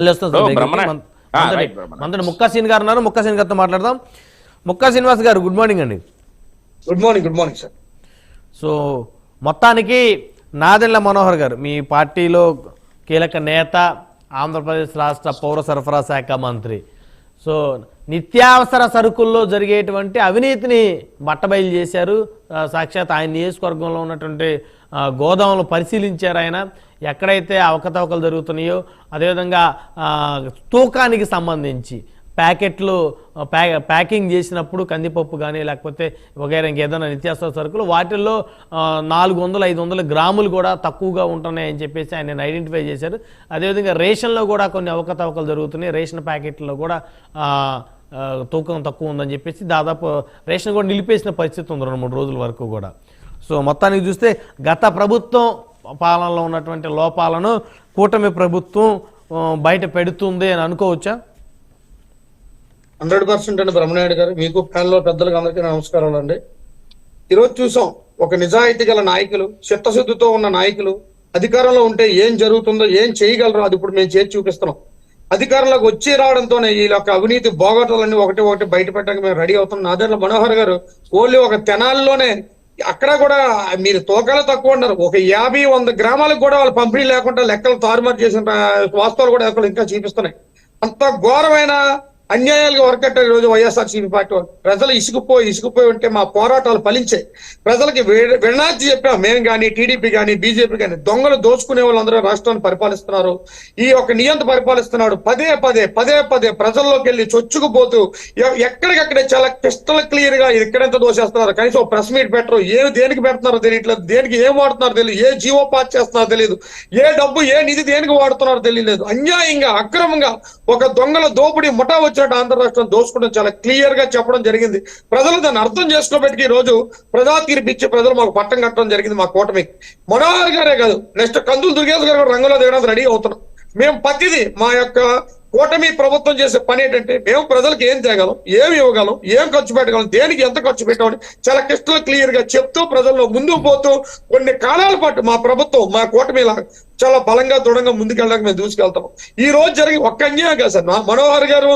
మళ్ళీ వస్తాం సార్ ఓ, దగ్గరికి. బ్రహ్మణ. మన- ఆ, మనతోటి- రైట్, బ్రహ్మణ. మనతోటి ముక్కా సీన్ గారు ఉన్నారు. ముక్కా సీన్ గారితో మాట్లాడదాం. ముక్కా శ్రీనివాస్ గారు గుడ్ మార్నింగ్ అండి. Good morning good morning sir. So మొత్తానికి నాదెండ్ల మనోహర్ గారు మీ పార్టీలో కీలక నేత ఆంధ్రప్రదేశ్ రాష్ట్ర పౌర సరఫరా శాఖ మంత్రి. సో నిత్యావసర సరుకుల్లో జరిగేటువంటి అవినీతిని బట్టబయలు చేశారు. సాక్షాత్ ఆయన నియోజకవర్గంలో ఉన్నటువంటి గోదాములు పరిశీలించారు ఆయన. ఎక్కడైతే అవకతవకలు జరుగుతున్నాయో అదేవిధంగా తూకానికి సంబంధించి ప్యాకెట్లు ప్యా ప్యాకింగ్ చేసినప్పుడు కందిపప్పు కానీ లేకపోతే వగైరా ఇంకేదైనా నిత్యావసర సరుకులు వాటిల్లో నాలుగు వందలు ఐదు వందల గ్రాములు కూడా తక్కువగా ఉంటున్నాయని చెప్పేసి ఆయన ఐడెంటిఫై చేశారు. అదేవిధంగా రేషన్లో కూడా కొన్ని అవకతవకలు జరుగుతున్నాయి. రేషన్ ప్యాకెట్లో కూడా తూకం తక్కువ ఉందని చెప్పేసి దాదాపు రేషన్ కూడా నిలిపేసిన పరిస్థితి ఉంది రెండు మూడు రోజుల వరకు కూడా. సో మొత్తానికి చూస్తే గత ప్రభుత్వం పాలనలో ఉన్నటువంటి లోపాలను కూటమి ప్రభుత్వం బయట పెడుతుంది అని అనుకోవచ్చా? హండ్రెడ్ పర్సెంట్ అండి బ్రహ్మనాయుడు గారు. మీకు ఫ్యాన్లో పెద్దలకు అందరికీ నమస్కారాలు అండి. ఈరోజు చూసాం ఒక నిజాయితీ గల నాయకులు చిత్తశుద్ధితో ఉన్న నాయకులు అధికారంలో ఉంటే ఏం జరుగుతుందో ఏం చేయగలరో అది ఇప్పుడు మేము చేసి చూపిస్తున్నాం. అధికారంలోకి వచ్చి రావడంతోనే ఈ యొక్క అవినీతి బోగటాలన్నీ ఒకటి ఒకటి బయట పెట్టడానికి మేము రెడీ అవుతున్నాం. నాదేళ్ళ మనోహర్ గారు ఓన్లీ ఒక తెనాల్లోనే అక్కడ కూడా మీరు తోకాలు తక్కువ ఉన్నారు. ఒక యాభై వంద గ్రామాలకు కూడా వాళ్ళు పంపిణీ లేకుండా లెక్కలు తారుమారు చేసిన వాస్తవాలు కూడా ఎక్కడ ఇంకా చూపిస్తున్నాయి. అంత ఘోరమైన అన్యాయాలుగా వర్కట్టారు ఈ రోజు వైఎస్ఆర్సీపీ పార్టీ వాళ్ళు. ప్రజలు ఇసుకుపోయి ఇసుకుపోయి ఉంటే మా పోరాటాలు ఫలించాయి ప్రజలకి వినాచి చెప్పాం. మేము కానీ టీడీపీ కానీ బీజేపీ కానీ దొంగలు దోచుకునే వాళ్ళందరూ రాష్ట్రాన్ని పరిపాలిస్తున్నారు. ఈ యొక్క నియంత పరిపాలిస్తున్నాడు. పదే పదే పదే పదే ప్రజల్లోకి వెళ్ళి చొచ్చుకుపోతూ ఎక్కడికక్కడే చాలా క్రిస్టల్ క్లియర్గా ఎక్కడెంత దోషేస్తున్నారు కనీసం ఒక ప్రెస్ మీట్ పెట్టరు. ఏ దేనికి పెడుతున్నారో తెలియట్లేదు. దేనికి ఏం వాడుతున్నారో తెలియదు. ఏ జీవో పాస్ చేస్తున్నారో తెలియదు. ఏ డబ్బు ఏ నిధి దేనికి వాడుతున్నారో తెలియలేదు. అన్యాయంగా అక్రమంగా ఒక దొంగల దోపిడీ ముఠా వచ్చినట్టు ఆంధ్ర రాష్ట్రం దోచుకోవడం చాలా క్లియర్గా చెప్పడం జరిగింది. ప్రజలు దాన్ని అర్థం చేసుకోబెట్టి ఈ రోజు ప్రజా తీర్పు ఇచ్చి ప్రజలు మాకు పట్టం కట్టడం జరిగింది మా కూటమికి మనోహర్ గారే కాదు నెక్స్ట్ కందులు దుర్గేశ్ గారు రంగులో రంగంలో దిగడానికి రెడీ అవుతున్నాం. మేము ప్రతిదీ మా యొక్క కూటమి ప్రభుత్వం చేసే పని ఏంటంటే మేము ప్రజలకు ఏం తేగలం ఏం ఇవ్వగలం ఏం ఖర్చు పెట్టగలం దేనికి ఎంత ఖర్చు పెట్టామని చాలా క్రిస్టల్ క్లియర్గా చెప్తూ ప్రజల్లో ముందుకు పోతూ కొన్ని కాలాల పాటు మా ప్రభుత్వం మా కూటమి చాలా బలంగా దృఢంగా ముందుకెళ్ళడానికి మేము దూసుకెళ్తాం. ఈ రోజు జరిగి ఒక్క అన్యాయం కాదు సార్. మనోహర్ గారు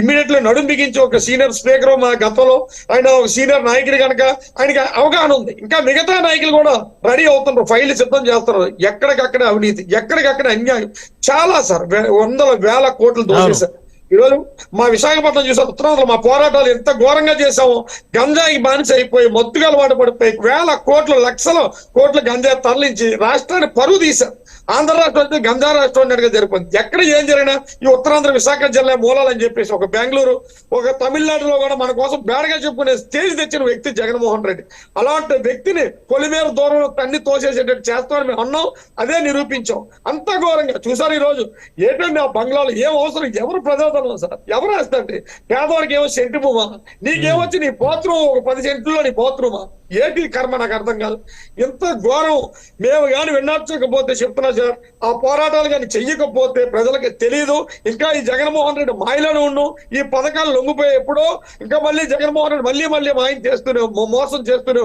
ఇమీడియట్లీ నడుం బిగించి ఒక సీనియర్ స్పీకర్ మా గతంలో ఆయన ఒక సీనియర్ నాయకుడు కనుక ఆయనకి అవగాహన ఉంది. ఇంకా మిగతా నాయకులు కూడా రెడీ అవుతున్నారు ఫైల్ సిద్ధం చేస్తున్నారు. ఎక్కడికక్కడ అవినీతి ఎక్కడికక్కడ అన్యాయం. చాలా సార్ వందల వేల కోట్లు దోచేశారు. ఈ రోజు మా విశాఖపట్నం చూసే ఉత్తరాంధ్రలో మా పోరాటాలు ఎంత ఘోరంగా చేశామో గంజాయికి బానిస అయిపోయి మొత్తుగా అలవాటు పడిపోయి వేల కోట్లు లక్షల కోట్లు గంజాయి తరలించి రాష్ట్రాన్ని పరువు తీశారు. ఆంధ్ర రాష్ట్రం అయితే గంజా రాష్ట్రం అన్నట్టుగా జరిపింది ఎక్కడ ఏం జరిగినా ఈ ఉత్తరాంధ్ర విశాఖ జిల్లా మూలాలని చెప్పేసి ఒక బెంగళూరు ఒక తమిళనాడులో కూడా మన కోసం బేడగా చెప్పుకునే స్టేజ్ తెచ్చిన వ్యక్తి జగన్మోహన్ రెడ్డి. అలాంటి వ్యక్తిని పొలిమేర దూరం తన్ని తోసేసేటట్టు చేస్తామని మేము అన్నాం అదే నిరూపించాం. అంత ఘోరంగా. చూసారు ఈ రోజు ఏంటంటే ఆ బంగ్లాలు ఏం అవసరం? ఎవరు ప్రజాదనం సార్? ఎవరు వేస్తండి పేదవారికి ఏమో సెంటు భూమా నీకేమొచ్చి నీ బాత్రూమ్ ఒక పది సెంట్లలో నీ బాత్రూమా? ఏంటి కర్మ నాకు అర్థం కాదు. ఎంత ఘోరం. మేము కానీ వినర్చకపోతే చెప్తున్నా సార్ ఆ పోరాటాలు కానీ చెయ్యకపోతే ప్రజలకి తెలియదు ఇంకా ఈ జగన్మోహన్ రెడ్డి మాయలోనే ఉండు. ఈ పథకాలు లొంగిపోయి ఎప్పుడో ఇంకా మళ్ళీ జగన్మోహన్ రెడ్డి మళ్ళీ మళ్ళీ మాయం చేస్తూనే మో- మోసం చేస్తూనే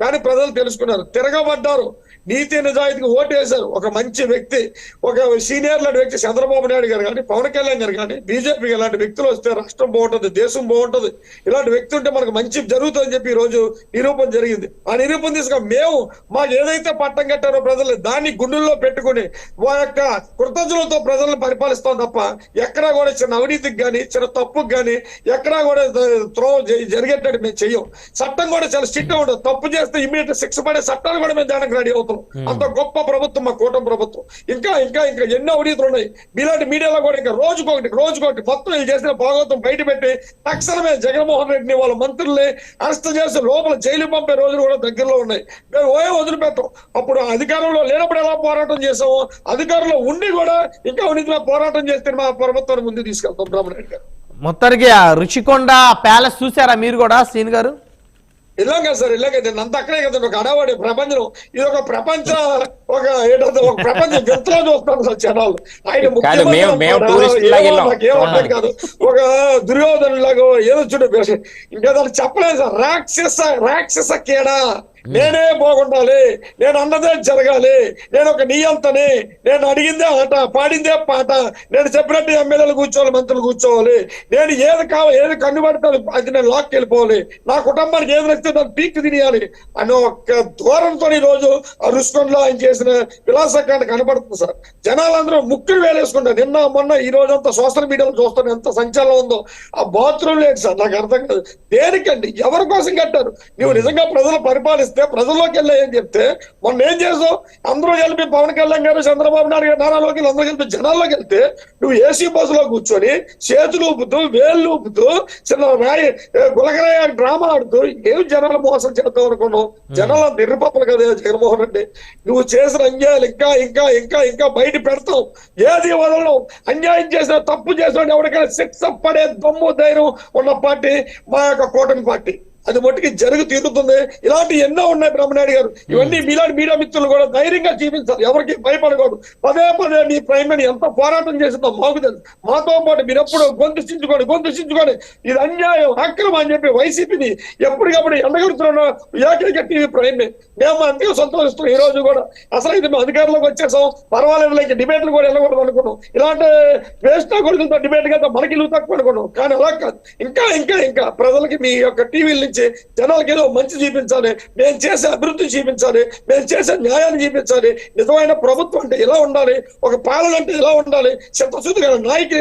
కానీ ప్రజలు తెలుసుకున్నారు తిరగబడ్డారు. నీతి నిజాయితీకి ఓటు వేశారు. ఒక మంచి వ్యక్తి ఒక సీనియర్ లాంటి వ్యక్తి చంద్రబాబు నాయుడు గారు కానీ పవన్ కళ్యాణ్ గారు కానీ బీజేపీ ఇలాంటి వ్యక్తులు వస్తే రాష్ట్రం బాగుంటుంది దేశం బాగుంటుంది. ఇలాంటి వ్యక్తి ఉంటే మనకు మంచి జరుగుతుందని చెప్పి ఈ రోజు నిరూపణ జరిగింది. ఆ నిరూపణ తీసుకుని మేము మాకు ఏదైతే పట్టం కట్టారో ప్రజలు దాన్ని గుండెల్లో పెట్టుకుని మా యొక్క కృతజ్ఞతలతో ప్రజలను పరిపాలిస్తాం తప్ప ఎక్కడా కూడా చిన్న అవినీతికి కానీ చిన్న తప్పుకి కానీ ఎక్కడా కూడా త్రో జరిగేటట్టు మేము చెయ్యం. చట్టం కూడా చాలా స్ట్రిక్ట్ ఉండదు తప్పు చేస్తే ఇమీడియట్ శిక్ష పడే చట్టాలు కూడా మేము దానికి రెడీ అవుతున్నాం అంత గొప్ప ప్రభుత్వం మా కూటమి ప్రభుత్వం. ఇంకా ఇంకా ఇంకా ఎన్నో అవినీతులు ఉన్నాయి. మీలాంటి మీడియాలో కూడా ఇంకా రోజుకొకటి రోజుకొకటి మొత్తం వీళ్ళు చేసిన భాగవతం బయట పెట్టి తక్షణమే జగన్మోహన్ రెడ్డిని వాళ్ళ మంత్రుల్ని అరెస్ట్ చేసి లోపల జైలు పంపే రోజులు కూడా దగ్గరలో ఉన్నాయి. మేము ఓయే వదిలిపెట్టాం. అప్పుడు అధికారంలో లేనప్పుడు ఎలా పోరాటం చేసామో అధికారంలో ఉండి కూడా ఇంకా అవినీతిలో పోరాటం చేస్తే మా ప్రభుత్వాన్ని ముందుకు తీసుకెళ్తాం బ్రహ్మణరెడ్డి గారు. మొత్తానికి ఆ రుషికొండ ప్యాలెస్ చూసారా మీరు కూడా సీన్ గారు? ఇలాగా సార్ ఇలాగే నేను అంత అక్కడే కదా ఒక అడవాడి ప్రపంచం. ఇది ఒక ప్రపంచ ఒక ఏంటంటే ఒక ప్రపంచ వింతలో చూస్తాను సార్ జనాలు. ఆయన ముఖ్యమంత్రి కాదు. ఒక దుర్యోధను లాగా ఏదో చూడు ఇంకా దాన్ని చెప్పలేదు సార్. రాక్షస రాక్షస కేడా? నేనే బాగుండాలి. నేను అన్నదే జరగాలి. నేను ఒక నియంతని. నేను అడిగిందే ఆట పాడిందే పాట. నేను చెప్పినట్టు ఎమ్మెల్యేలు కూర్చోవాలి మంత్రులు కూర్చోవాలి. నేను ఏది కావాలి ఏది కన్నుబడతాను అది నేను లాక్కి వెళ్ళిపోవాలి. నా కుటుంబానికి ఏది నచ్చితే దాన్ని పీక్ తినేయాలి. అని ఒక ధోరణితో ఈ రోజు రుష్కొండలో ఆయన చేసిన విలాసకాండ కనబడుతుంది సార్. జనాలందరూ ముక్కులు వేలేసుకుంటారు. నిన్న మొన్న ఈ రోజు అంతా సోషల్ మీడియాలో చూస్తాను ఎంత సంచలనం ఉందో. ఆ బాత్రూమ్ లేదు సార్ నాకు అర్థం కాదు. దేనికండి? ఎవరి కోసం కట్టారు? నువ్వు నిజంగా ప్రజలు పరిపాలిస్తే ప్రజల్లోకి వెళ్ళాయని ఏం చెప్తే మొన్న ఏం చేసావు? అందరూ కలిపి పవన్ కళ్యాణ్ గారు చంద్రబాబు నాయుడు గారు నారాలోకి అందరూ కలిపి జనాల్లోకి వెళ్తే నువ్వు ఏసీ బస్సులో కూర్చొని చేతులు ఊపుతూ వేళ్ళు ఊపుతూ చిన్న రాయి గులకరాయ డ్రామా ఆడుతూ ఏం జనాలు మోసం చేద్దాం అనుకున్నావు? జనాలు నిర్పప్పలు కదా జగన్మోహన్ రెడ్డి. నువ్వు చేసిన అన్యాయాలు ఇంకా ఇంకా ఇంకా ఇంకా బయట పెడతాం. ఏది వదలడం? అన్యాయం చేసిన తప్పు చేసిన ఎవరికైనా శిక్ష పడే దమ్ము ధైర్యం ఉన్న పార్టీ మా యొక్క కూటమి పార్టీ. అది మట్టుకి జరుగు తీరుతుంది. ఇలాంటి ఎన్నో ఉన్నాయి బ్రహ్మనాయుడు గారు. ఇవన్నీ మీలాంటి మీడియా మిత్రులు కూడా ధైర్యంగా చూపించారు ఎవరికి భయపడకూడదు. పదే పదే మీ ప్రైమ్ మినిస్టర్ ఎంత పోరాటం చేసిందో మాకు తెలుసు. మాతో పాటు మీరు ఎప్పుడు గొంతు చించుకోండి గొంతు చించుకోండి. ఇది అన్యాయం అక్రమం అని చెప్పి వైసీపీని ఎప్పటికప్పుడు ఎండగడుతున్న ఏకైక టీవీ ప్రైమ్. మేము అందుకే సంతోషిస్తున్నాం ఈ రోజు కూడా. అసలు ఇది మేము అధికారంలోకి వచ్చేసాం. పర్వాలేదు లేక డిబేట్లు కూడా వెళ్ళకూడదు అనుకున్నాం. ఇలాంటి వేస్ట్ కొడుకులతో డిబేట్ కదా మనకి ఇల్లు తక్కువ అనుకున్నాం. కానీ అలా కాదు. ఇంకా ఇంకా ఇంకా ప్రజలకి మీ యొక్క టీవీల నుంచి జనాలకి ఏదో మంచి చూపించాలి. మేము చేసే అభివృద్ధి చూపించాలి. మేము చేసే న్యాయాన్ని చూపించాలి. నిజమైన ప్రభుత్వం అంటే ఇలా ఉండాలి. ఒక పాలన అంటే ఇలా ఉండాలి. చిత్తశుద్ధి గల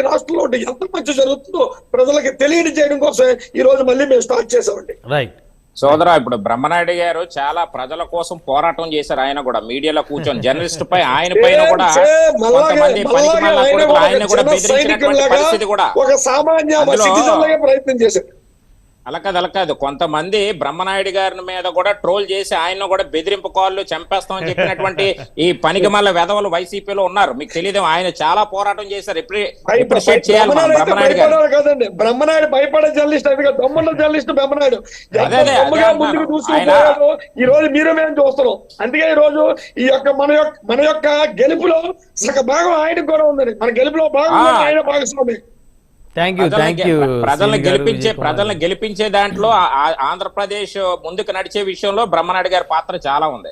రాష్ట్రంలో ఉంటే ఎంత మంచి జరుగుతుందో ప్రజలకి తెలియని చేయడం కోసమే ఈ రోజు మళ్ళీ మేము స్టార్ట్ చేసామండి రైట్ సోదరా ఇప్పుడు బ్రహ్మనాయుడు గారు చాలా ప్రజల కోసం పోరాటం చేశారు. ఆయన కూడా మీడియాలో కూర్చొని జర్నలిస్ట్ పై ఆయన పైన కూడా కొంతమంది ఆయన ఒక బెదిరించినటువంటి పరిస్థితి కూడా సామాన్య ప్రయత్నం చేశారు. అలా కాదు అలా కాదు కొంతమంది బ్రహ్మనాయుడు గారి మీద కూడా ట్రోల్ చేసి ఆయన కూడా బెదిరింపు కాళ్ళు చంపేస్తామని చెప్పినటువంటి ఈ పనికి మళ్ళీ వెధవలు వైసీపీలో ఉన్నారు. మీకు తెలియదు ఆయన చాలా పోరాటం చేశారు. ఎప్రిషియేట్ చేయాలి మనం బ్రహ్మనాయుడు బ్రహ్మనాయుడు గారు. భయపడేవాడు కాదండి. బ్రహ్మనాయుడు భయపడే జర్నలిస్ట్ దమ్మున్న జర్నలిస్ట్ బ్రహ్మనాయుడు. అదే, అదే, అదే ఈ రోజు మీరు మేము చూస్తున్నాం. అందుకే ఈ రోజు ఈ యొక్క మన యొక్క మన యొక్క గెలుపులో సగ భాగం ఆయనకు కూడా ఉందండి. మన గెలుపులో భాగం. ఆయన భాగస్వామి. థ్యాంక్ యూ ప్రజల్ని థ్యాంక్ గె- యూ ప్రజల్ని గెలిపించే ప్రజల్ని గెలిపించే దాంట్లో ఆంధ్రప్రదేశ్ ముందుకు నడిచే విషయంలో బ్రహ్మనాయుడు గారి పాత్ర చాలా ఉంది.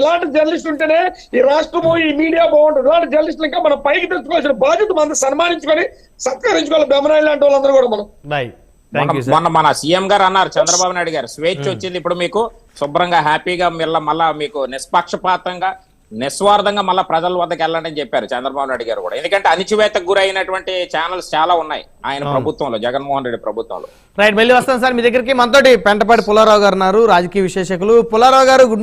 ఇలాంటి జర్నలిస్టులు ఉంటేనే ఈ రాష్ట్రము ఈ మీడియా బాగుంటుంది. ఇలాంటి జర్నలిస్టులు ఇంకా మనం పైకి తెచ్చుకోవాల్సిన బాధ్యత మనం సన్మానించుకొని సత్కరించుకోవాలి బెమరాయిల్ లాంటి వాళ్ళందరూ కూడా మనం. మొన్న- మన సీఎం గారు అన్నారు చంద్రబాబు నాయుడు గారు. స్వేచ్ఛ వచ్చింది ఇప్పుడు మీకు శుభ్రంగా హ్యాపీగా మళ్ళా మళ్ళా మీకు నిష్పక్షపాతంగా నిస్వార్థంగా మళ్ళా ప్రజల వద్దకు వెళ్ళండి అని చెప్పారు చంద్రబాబు నాయుడు గారు కూడా. ఎందుకంటే అణిచివేతకు గురైనటువంటి ఛానల్స్ చాలా ఉన్నాయి ఆయన ప్రభుత్వంలో జగన్మోహన్ రెడ్డి ప్రభుత్వంలో. రైట్ మళ్ళీ వస్తాను సార్. మీ దగ్గరికి మనతోటి పెంటపాటి పుల్లారావు గారు ఉన్నారు రాజకీయ విశేషకులు. పుల్లారావు గారు గుడ్ మార్నింగ్